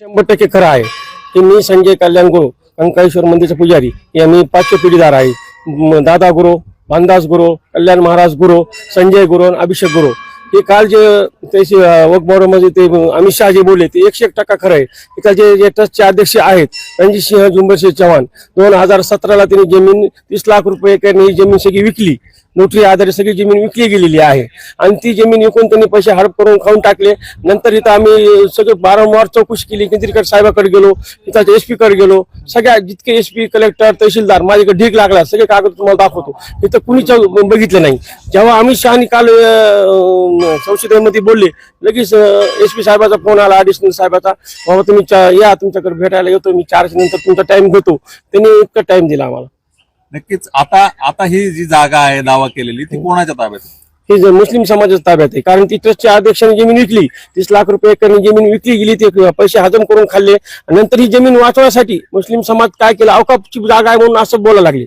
शंभर टक्के खरं आहे. की मी संजय कल्याण गुरु कंकाळेश्वर मंदिरचा पुजारी. यांनी पाचशे पिढीदार आहे. दादा गुरु भानदास गुरु कल्याण महाराज गुरु संजय गुरु आणि अभिषेक गुरु. हे काल जे त्याचे वकबॉर्डमध्ये ते अमित शहा जे बोलले ते एकशे एक टक्का खरं आहे. इथं जे ट्रस्टचे अध्यक्ष आहेत रणजित सिंह जुंबरसिंह चव्हाण दोन हजार सतराला त्यांनी जमीन तीस लाख रुपये त्यांनी जमीन सगळी विकली. नोटरी आधारे सगळी जमीन विकली गेलेली आहे. आणि ती जमीन विकून त्यांनी पैसे हडप करून खाऊन टाकले. नंतर इथं आम्ही सगळं वारंवार चौकशी केली. केंद्रीकर साहेबाकडे गेलो. इथं एस पी कडे गेलो. सगळ्या जितके एस पी कलेक्टर तहसीलदार माझ्याकडे ढीक लागला. सगळे कागद तुम्हाला दाखवतो. इथं कुणीच बघितलं नाही. जेव्हा अमित शहानी काल संसदेमध्ये बोलले लगेच एस पी साहेबाचा फोन आला अडिशनल साहेबाचा. बाबा तुम्ही या तुमच्याकडे भेटायला येतो. मी चारशे नंतर तुमचा टाइम घेतो. त्यांनी इतका टाइम दिला आम्हाला. नक्कीच. आता आता ही जी जागा आहे दावा केलेली ती कोणाच्या ताब्यात आहे? ही ज- मुस्लिम समाजाच्या ताब्यात आहे. कारण ती ट्रस्टच्या अध्यक्षाने जमीन विकली. तीस लाख रुपये एकरने जमीन विकली गेली ते पैसे हजम करून खाल्ले. नंतर ही जमीन वाचवण्यासाठी मुस्लिम समाज काय केलं? अवकापची जागा आहे म्हणून असं बोलायला लागले.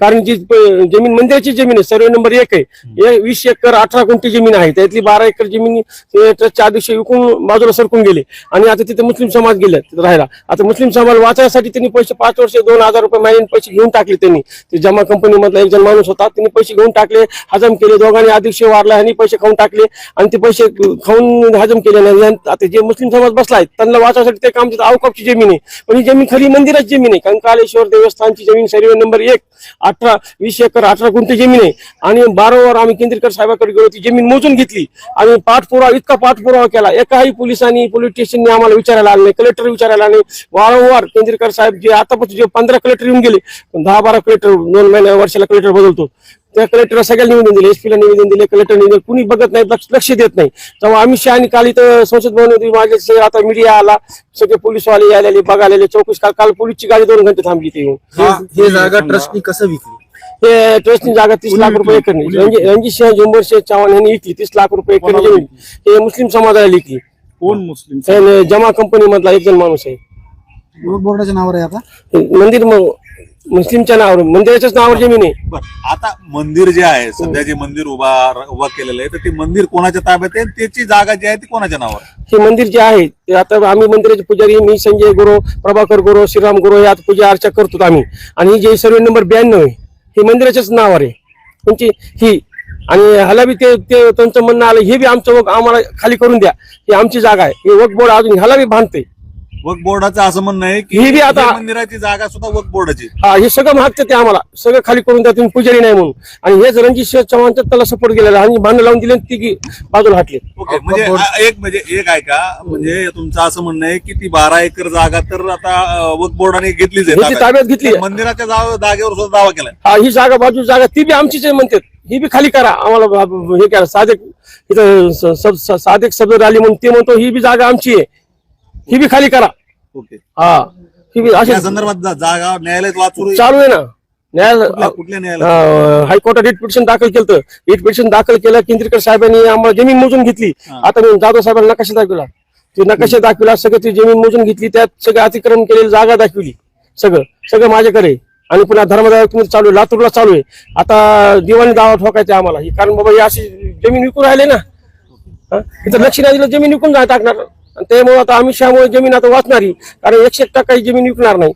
कारण जी जमीन मंदिराची जमीन आहे सर्वे नंबर एक आहे. वीस एकर अठरा कोणती जमीन आहे. त्यातली बारा एकर जमीन ते ट्रस्टच्या अध्यक्ष विकून बाजूला सरकून गेले. आणि आता तिथे मुस्लिम समाज गेले तिथे राहायला. आता मुस्लिम समाज वाचण्यासाठी त्यांनी पैसे पाच वर्ष दोन हजार रुपये महिन्याने पैसे घेऊन टाकले त्यांनी. ते जमा कंपनी मधला एक जण माणूस होता त्यांनी पैसे घेऊन टाकले हजम केले. दोघांनी अध्यक्ष वाढला आणि पैसे खाऊन टाकले. आणि ते पैसे खाऊन हजम केले नाही. आता जे मुस्लिम समाज बसलाय त्यांना वाचण्यासाठी ते काम अवकापची जमीन आहे. पण ही जमीन खरी मंदिराची जमीन आहे. कंकालेश्वर देवस्थानची जमीन सर्वे नंबर एक. अठरा वीस एकर अठरा गुंठे जमीन आहे. आणि बारोबार आम्ही केंद्रीकर साहेबाकडे गेलो ती जमीन मोजून घेतली. आणि पाठपुरावा इतका पाठपुरावा केला. एकाही पोलिसांनी पोलीस स्टेशनने आम्हाला विचारायला आले नाही. कलेक्टर विचारायला आले नाही. वारंवार केंद्रीकर साहेब जे आतापासून जे पंधरा कलेक्टर येऊन गेले दहा बारा कलेक्टर दोन महिन्या वर्षाला कलेक्टर बदलतो. त्या कलेक्टरला सगळ्याला निवेदन दिले एसपीला निवेदन दिले कलेक्टर निवेदन कुणी बघत नाही लक्ष लक्ष देत नाही. तेव्हा अमित शहा काल इथं संसद भवन माझे सगळे आता मीडिया आला सगळे पोलीसवाले आलेले बघायला आलेले चौकशी काल काल पोलीसची गाडी दोन घंटे थांबली इथे येऊन हे जागा ट्रस्टनी कसं विकली? हे ट्रस्टनी जागा तीस लाख रुपये एकरनी. रणजित रणजित सिंह झुंबर शेख चव्हाण यांनी विकली. तीस लाख रुपये जमीन. हे मुस्लिम समाजाला विकली. कोण मुस्लिम? जमा कंपनी मधला एक जण माणूस आहे. बोर्डाच्या नावावर आहे आता? मंदिर मग मुस्लिमच्या नावावर मंदिराच्याच नावावर जमीन आहे बरं आता मंदिर जे आहे सध्या जे मंदिर उभा उभा केलेलं आहे तर ते मंदिर कोणाच्या ताब्यात आहे? आणि त्याची जागा जी आहे ती कोणाच्या नावावर आहे? हे मंदिर जे आहे ते आता आम्ही मंदिराचे पुजारी मी संजय गुरु प्रभाकर गुरु श्रीराम गुरु हे आता पूजा अर्चा करतो आम्ही. आणि ही जे सर्वे नंबर ब्याण्णव आहे हे मंदिराच्याच नावावर आहे. तुमची ही आणि ह्याला बी ते ते त्यांचं म्हणणं आलं हे बी आमचं वग आम्हाला खाली करून द्या. ही आमची जागा आहे. हे वक बोर्ड अजून ह्याला बी बांधते वक्फ बोर्डाचं असं म्हणणं आहे की ही बी आता- मंदिराची जागा सुद्धा वक्फ बोर्डाची आहे. हा हे सगळं मागते ते आम्हाला. सगळं खाली करून द्या तुम्ही पुजारी नाही म्हणून. आणि हेच रणजित सिंह चव्हाणचं त्याला सपोर्ट केलेला आणि भांडण लावून दिले आणि ती गी- बाजूला हटले. ओके म्हणजे आ- एक म्हणजे एक आहे का म्हणजे तुमचं असं म्हणणं आहे की ती बारा एकर जागा तर आता अं, वक्फ बोर्डाने घेतलीच हे ती आहे ताब्यात घेतली तर मंदिराच्या जाव- जागेवर सुद्धा दावा केलाय. हा ही जागा बाजू जागा ती बी आमचीच आहे म्हणतात. ही बी खाली करा. आम्हाला बा- हे करा. साधक इथं स- स- स- साधक सदर आली म्हणून ते म्हणतो ही बी जागा आमची आहे. ही बी खाली करा. ओके. हा. ही बी अशी या संदर्भात जा- जागा न्यायालयात वाचू चालू आहे ना. न्यायालय कुठल्या न्यायालयात? अं, हायकोर्टात रिट पिटिशन दाखल केलं रिट पिटिशन दाखल केलं केंद्रेकर साहेबांनी आम्हाला जमीन मोजून घेतली. आता मी जाधव साहेबांना नकाशा दाखविला. ते नकाशा दाखविला सगळं ती जमीन मोजून घेतली त्यात सगळं अतिक्रमण केलेली जागा दाखविली. सगळं. सगळं माझ्याकडे आहे. आणि पुन्हा धर्मदाय चालू आहे लातूरला चालू आहे. आता दिवाणी दावा ठोकायचे आम्हाला. कारण बाबा ही अशी जमीन विकून राहिले ना. हा? इथं दिलं जमीन विकून जा टाकणार. आणि त्यामुळे आता आम्ही शहामुळे जमीन आता वाचणारी. कारण एकशे टक्का जमीन विकणार नाही.